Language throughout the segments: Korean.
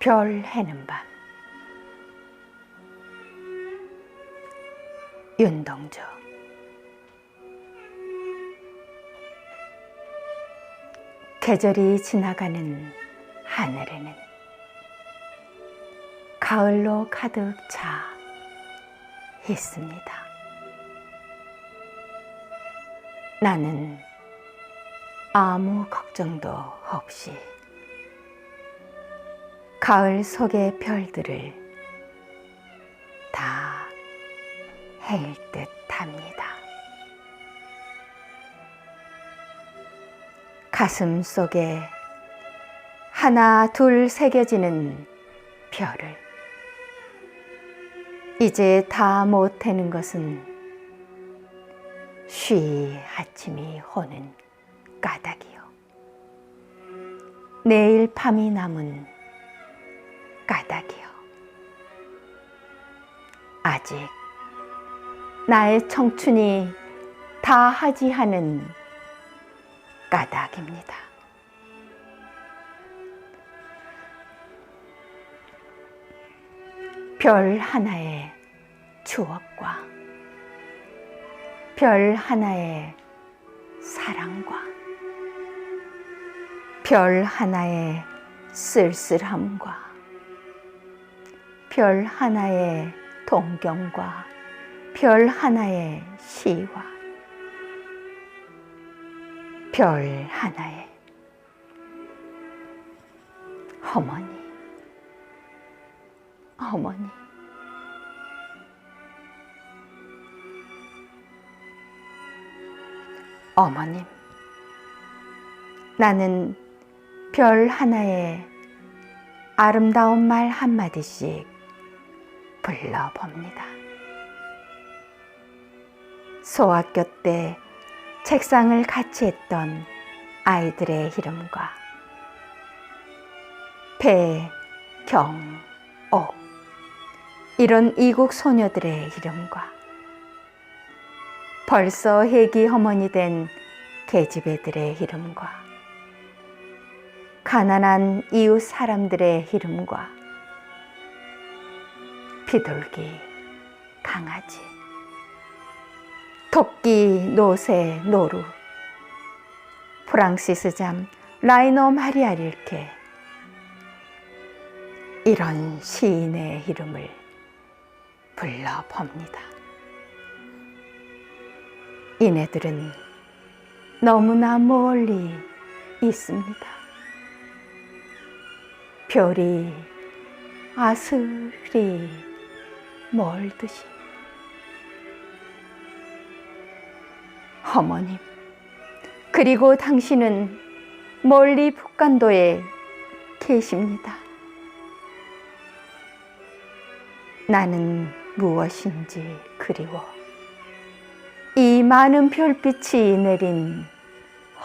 별 해는 밤 윤동주 계절이 지나가는 하늘에는 가을로 가득 차 있습니다. 나는 아무 걱정도 없이 가을 속의 별들을 다 헤일 듯 합니다. 가슴 속에 하나 둘 새겨지는 별을 이제 다 못해는 것은 쉬 아침이 오는 까닭이요. 내일 밤이 남은 까닭이요. 아직 나의 청춘이 다 하지 않은 까닭입니다. 별 하나의 추억과 별 하나의 사랑과 별 하나의 쓸쓸함과 별 하나의 동경과 별 하나의 시와 별 하나의 어머니, 어머니. 어머님, 나는 별 하나에 아름다운 말 한마디씩 불러봅니다. 소학교 때 책상을 같이 했던 아이들의 이름과 배, 경, 옥 이런 이국 소녀들의 이름과 벌써 해기 어머니 된 계집애들의 이름과 가난한 이웃 사람들의 이름과 비둘기, 강아지, 토끼, 노새, 노루, 프랑시스 잠, 라이노 마리아 릴케 이런 시인의 이름을 불러봅니다. 이네들은 너무나 멀리 있습니다. 별이 아슬히 멀듯이. 어머님, 그리고 당신은 멀리 북간도에 계십니다. 나는 무엇인지 그리워. 이 많은 별빛이 내린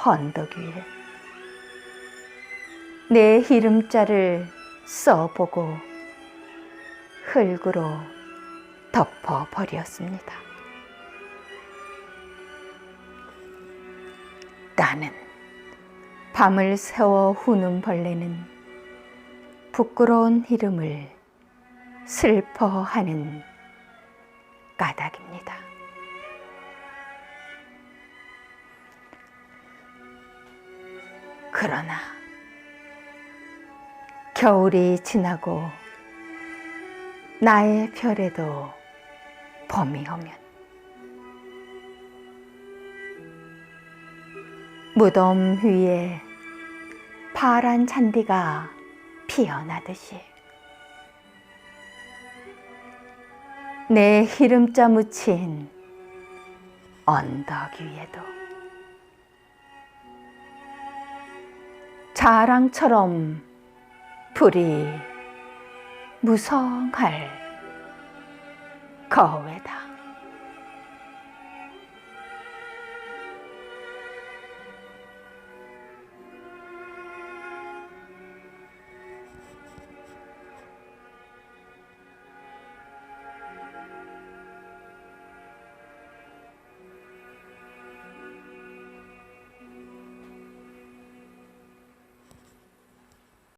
언덕 위에 내 이름자를 써보고 흙으로 덮어버렸습니다. 나는 밤을 새워 후는 벌레는 부끄러운 이름을 슬퍼하는 까닭입니다. 그러나 겨울이 지나고 나의 별에도 봄이 오면. 무덤 위에 파란 잔디가 피어나듯이 내 이름자 묻힌 언덕 위에도 자랑처럼 불이 무성할 考核完